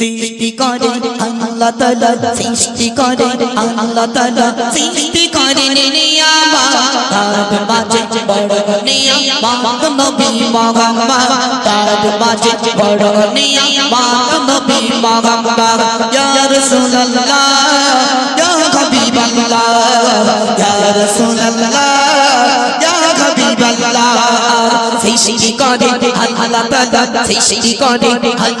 সৃষ্টি করে, আল্লাহ তাআলা সৃষ্টি করে, আল্লাহ তাআলা সৃষ্টি করে তার মাঝে বড় নিয়ামা নবী মুহাম্মদ। তার মাঝে বড় নিয়ামা নবী মুহাম্মদ। ইয়া রাসূলুল্লাহ, ইয়া হাবিবাল্লাহ, ইয়া রাসূলুল্লাহ, ইয়া হাবিবাল্লাহ। সৃষ্টি করে আল্লাহ তাআলা সৃষ্টি করে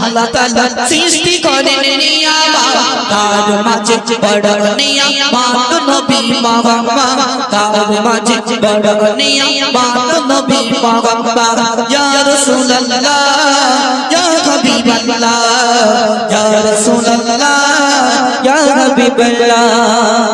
আল্লাহ তাআলা সৃষ্টি করে নিয়ামা তার মাঝে বড় নিয়ামা নবী মুহাম্মদ। তার মাঝে বড় নিয়ামা নবী মুহাম্মদ। ইয়া রাসূলুল্লাহ, ইয়া হাবিবাল্লাহ, ইয়া রাসূলুল্লাহ, ইয়া হাবিবাল্লাহ।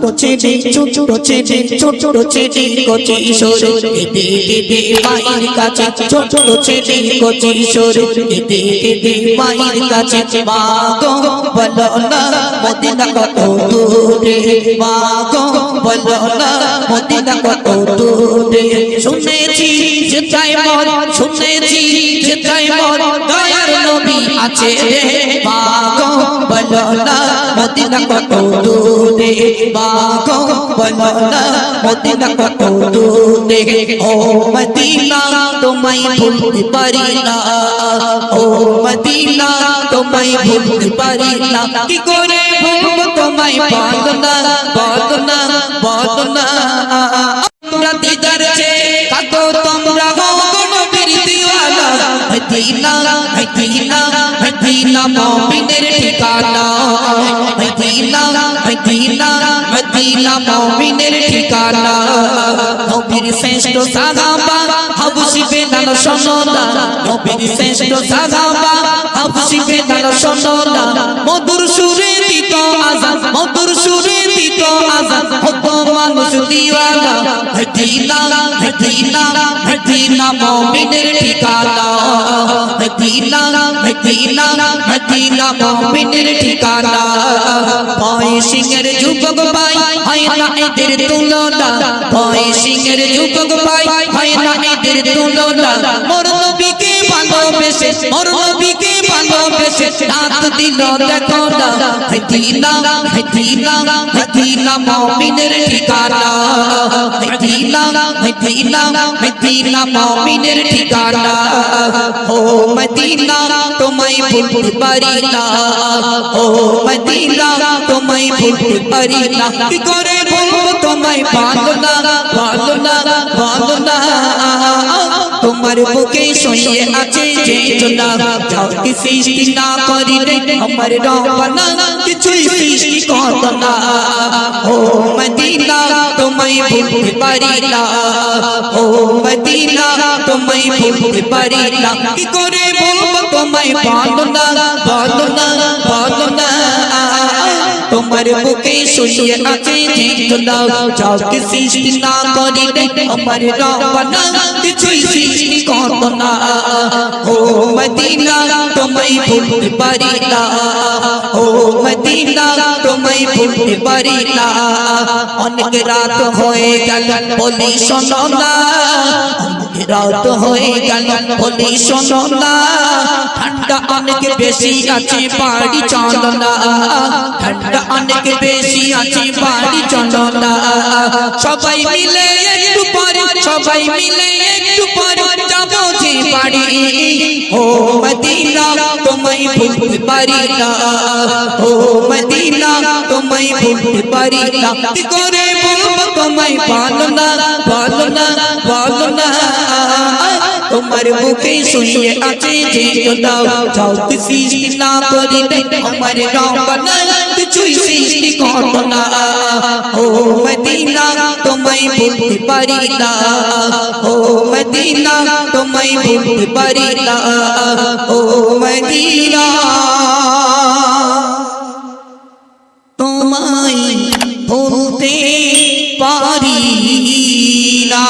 ছোট ছেলে ছোট ছেলে ছোট ছেলে কচি কিশোর এতে এতে মায়ের কাছে ছোট ছেলে কচি কিশোর এতে এতে মায়ের কাছে মা গো বলো না, মদিনা কত দূরে। মা গো বলো না, মদিনা কত দূরে। শুনেছি যেটাই মন, শুনেছি যেটাই মন দয়ার নবী আছে রে মা গো বলো না মদিনা কত দূরে। মা গো বলো না মদিনা কত দূরে। ও মদিনা, তোমায় ভুলতে পারি না। ও মদিনা মদিনা, মুমিনের ঠিকানা। মদিনা মদিনা মদিনা, মুমিনের ঠিকানা। নবীর শ্রেষ্ঠ সাহাবা হাবশি বেলাল শোনা নবীর শ্রেষ্ঠ সাহাবা হাবশি বেলাল শোনা মধুর সুরে দিত আজান, মধুর সুরে দিত আজান। হত মানুষ দিওয়ানা। মদিনা মদিনা মদিনা, মুমিনের ঠিকানা। মদিনা মদিনা মদিনা মুমিনের ঠিকানা। ভয় সিংহের যুবক ভাই, হয় না এদের তুলনা। ভয় সিংহের যুবক ভাই, হয় না এদের তুলনা। মোর নবীকে ভালোবেসে মোর রাত দিল দেখো না মদিনা মদিনা মদিনা মুমিনের ঠিকানা। মদিনা মদিনা মদিনা মুমিনের ঠিকানা। ও মদিনা, তোমায় ভুলতে পারি না। ও মদিনা, তোমায় ভুলতে পারি না। কি করে ভুলবো তোমায় ভালো না ভালো না ভালো না তোমার বুকে শুয়ে আছে না করি রে আমার রবানা কিছুই সৃষ্টি কর না। ও মদিনা, তোমায় ভুলতে পারি না। ও মদিনা, তোমায় ভুলতে পারি না। কি করে বলব, তোমায় ভালো না। ভালো না ভালো না তোমার বুকে শুয়ে আছে যে জোনা যাও কি সৃষ্টি না করি রে আমার রবানা কিছুই সৃষ্টি কর না ও মদিনা তোমায় ভুলতে পারি না ও মদিনা তোমায় ভুলতে পারি না অনেক রাত হয়ে গেল বলি শোনো না অনেক রাত হয়ে গেল বলি শোনো না ঠান্ডা অনেক বেশি আছে, বাড়ি চলো না ঠান্ডা অনেক বেশি আছে, বাড়ি চলো না সবাই মিলে একটু পরে, সবাই মিলে একটু পরে যাব যে বাড়ি। ও মদিনা, তোমায় ভুলতে পারি না। ও মদিনা, তোমায় ভুলতে পারি না। কি করে বলব, তোমায় ভালো না ভালো না ভালো না। তোমার মুখে শুয়ে আছে যে দাও যাও কি সৃষ্টি না করি আমার রবানা কিছুই সৃষ্টি কর না ও মদিনা তোমায় ভুলতে পারি না ও মদিনা তোমায় ভুলতে পারি না ও মদিনা তোমায় ভুলতে পারি না